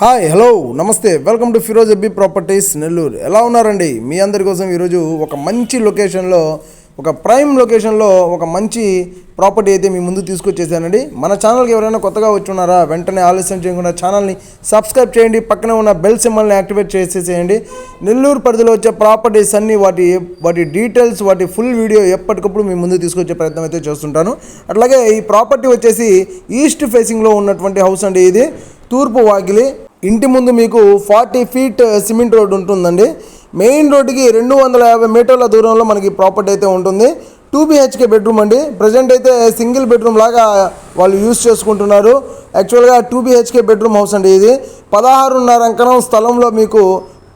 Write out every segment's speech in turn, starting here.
Hi hello నమస్తే. Welcome to Firoz ఎబ్బి properties Nellore. ఎలా ఉన్నారండి? మీ అందరి కోసం ఈరోజు ఒక మంచి లొకేషన్లో ఒక ప్రైమ్ లొకేషన్లో ఒక మంచి ప్రాపర్టీ అయితే మీ ముందు తీసుకొచ్చేసానండి. మన ఛానల్కి ఎవరైనా కొత్తగా వచ్చి ఉన్నారా వెంటనే ఆలస్యం చేయకుండా ఛానల్ని సబ్స్క్రైబ్ చేయండి. పక్కనే ఉన్న బెల్ సింబల్ని యాక్టివేట్ చేసేసేయండి. నెల్లూరు పరిధిలో వచ్చే ప్రాపర్టీస్ అన్నీ వాటి వాటి డీటెయిల్స్ వాటి ఫుల్ వీడియో ఎప్పటికప్పుడు మీ ముందు తీసుకొచ్చే ప్రయత్నం అయితే చేస్తుంటాను. అట్లాగే ఈ ప్రాపర్టీ వచ్చేసి ఈస్ట్ ఫేసింగ్లో ఉన్నటువంటి హౌస్ అండి ఇది. తూర్పు వాకిలి ఇంటి ముందు మీకు forty feet uh, cement road ఉంటుందండి. మెయిన్ రోడ్డుకి రెండు వందల యాభై మీటర్ల దూరంలో మనకి ప్రాపర్టీ అయితే ఉంటుంది. టూ బిహెచ్కే బెడ్రూమ్ అండి. ప్రజెంట్ అయితే సింగిల్ బెడ్రూమ్ లాగా వాళ్ళు యూస్ చేసుకుంటున్నారు. యాక్చువల్గా టూ బిహెచ్కే బెడ్రూమ్ హౌస్ అండి ఇది. పదహారున్నర అంకణం స్థలంలో మీకు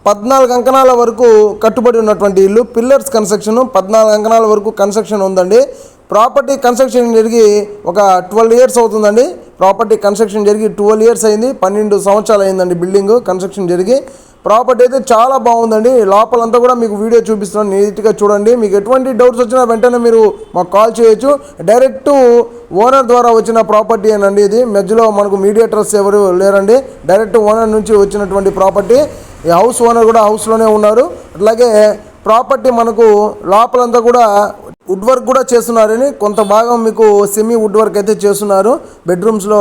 పద్నాలుగు అంకణాల వరకు కట్టుబడి ఉన్నటువంటి ఇల్లు. పిల్లర్స్ కన్స్ట్రక్షన్ పద్నాలుగు అంకణాల వరకు కన్స్ట్రక్షన్ ఉందండి. ప్రాపర్టీ కన్స్ట్రక్షన్ జరిగి ఒక ట్వెల్వ్ ఇయర్స్ అవుతుందండి. ప్రాపర్టీ కన్స్ట్రక్షన్ జరిగి ట్వెల్వ్ ఇయర్స్ అయింది. పన్నెండు సంవత్సరాలు అయిందండి బిల్డింగ్ కన్స్ట్రక్షన్ జరిగి. ప్రాపర్టీ అయితే చాలా బాగుందండి. లోపలంతా కూడా మీకు వీడియో చూపిస్తున్నాను. నీట్గా చూడండి. మీకు ఎటువంటి డౌట్స్ వచ్చినా వెంటనే మీరు మాకు కాల్ చేయొచ్చు. డైరెక్ట్ ఓనర్ ద్వారా వచ్చిన ప్రాపర్టీ అనండి ఇది. మధ్యలో మనకు మీడియేటర్స్ ఎవరు లేరండి. డైరెక్ట్ ఓనర్ నుంచి వచ్చినటువంటి ప్రాపర్టీ. ఈ హౌస్ ఓనర్ కూడా హౌస్లోనే ఉన్నారు. అట్లాగే ప్రాపర్టీ మనకు లోపలంతా కూడా వుడ్ వర్క్ కూడా చేస్తున్నారని కొంత భాగం మీకు సెమీ వుడ్ వర్క్ అయితే చేస్తున్నారు. బెడ్రూమ్స్లో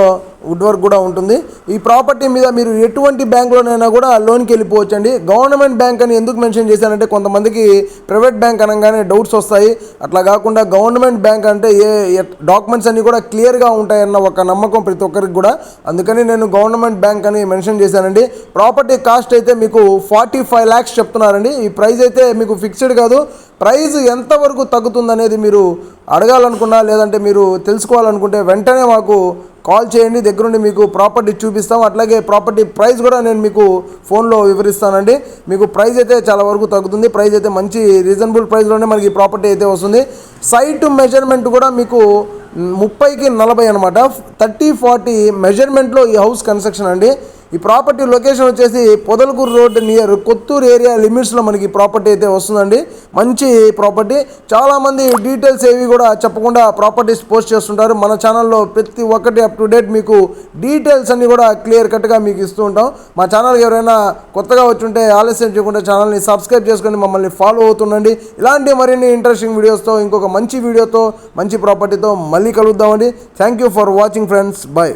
వుడ్ వర్క్ కూడా ఉంటుంది. ఈ ప్రాపర్టీ మీద మీరు ఎటువంటి బ్యాంకులోనైనా కూడా లోన్కి వెళ్ళిపోవచ్చు అండి గవర్నమెంట్ బ్యాంక్ అని ఎందుకు మెన్షన్ చేశానంటే కొంతమందికి ప్రైవేట్ బ్యాంక్ అనగానే డౌట్స్ వస్తాయి. అట్లా కాకుండా గవర్నమెంట్ బ్యాంక్ అంటే ఏ డాక్యుమెంట్స్ అన్నీ కూడా క్లియర్గా ఉంటాయన్న ఒక నమ్మకం ప్రతి ఒక్కరికి కూడా. అందుకని నేను గవర్నమెంట్ బ్యాంక్ అని మెన్షన్ చేశానండి. ప్రాపర్టీ కాస్ట్ అయితే మీకు ఫార్టీ ఫైవ్ ల్యాక్స్ చెప్తున్నారండి. ఈ ప్రైస్ అయితే మీకు ఫిక్స్డ్ కాదు. ప్రైజ్ ఎంతవరకు తగ్గుతుందనేది మీరు అడగాలనుకున్నా లేదంటే మీరు తెలుసుకోవాలనుకుంటే వెంటనే మాకు కాల్ చేయండి. దగ్గరుండి మీకు ప్రాపర్టీ చూపిస్తాం. అట్లాగే ప్రాపర్టీ ప్రైస్ కూడా నేను మీకు ఫోన్లో వివరిస్తానండి. మీకు ప్రైస్ అయితే చాలా వరకు తగ్గుతుంది. ప్రైస్ అయితే మంచి రీజనబుల్ ప్రైస్లోనే మనకి ప్రాపర్టీ అయితే వస్తుంది. సైట్ మెజర్మెంట్ కూడా మీకు ముప్పైకి నలభై అనమాట థర్టీ ఫార్టీ మెజర్మెంట్లో ఈ హౌస్ కన్స్ట్రక్షన్ అండి. ఈ ప్రాపర్టీ లొకేషన్ వచ్చేసి Podalakur road near Kothur area లిమిట్స్లో మనకి ప్రాపర్టీ అయితే వస్తుందండి. మంచి ప్రాపర్టీ చాలామంది డీటెయిల్స్ ఏవి కూడా చెప్పకుండా ప్రాపర్టీస్ పోస్ట్ చేస్తుంటారు. మన ఛానల్లో ప్రతి ఒక్కటి అప్ టు డేట్ మీకు డీటెయిల్స్ అన్నీ కూడా క్లియర్ కట్గా మీకు ఇస్తూ ఉంటాం. మా ఛానల్కి ఎవరైనా కొత్తగా వచ్చుంటే ఆలస్యం చేయకుండా ఛానల్ని సబ్స్క్రైబ్ చేసుకొని మమ్మల్ని ఫాలో అవుతుండండి. ఇలాంటి మరిన్ని ఇంట్రెస్టింగ్ వీడియోస్తో ఇంకొక మంచి వీడియోతో మంచి ప్రాపర్టీతో మళ్ళీ కలుద్దామండి. Thank you for watching friends bye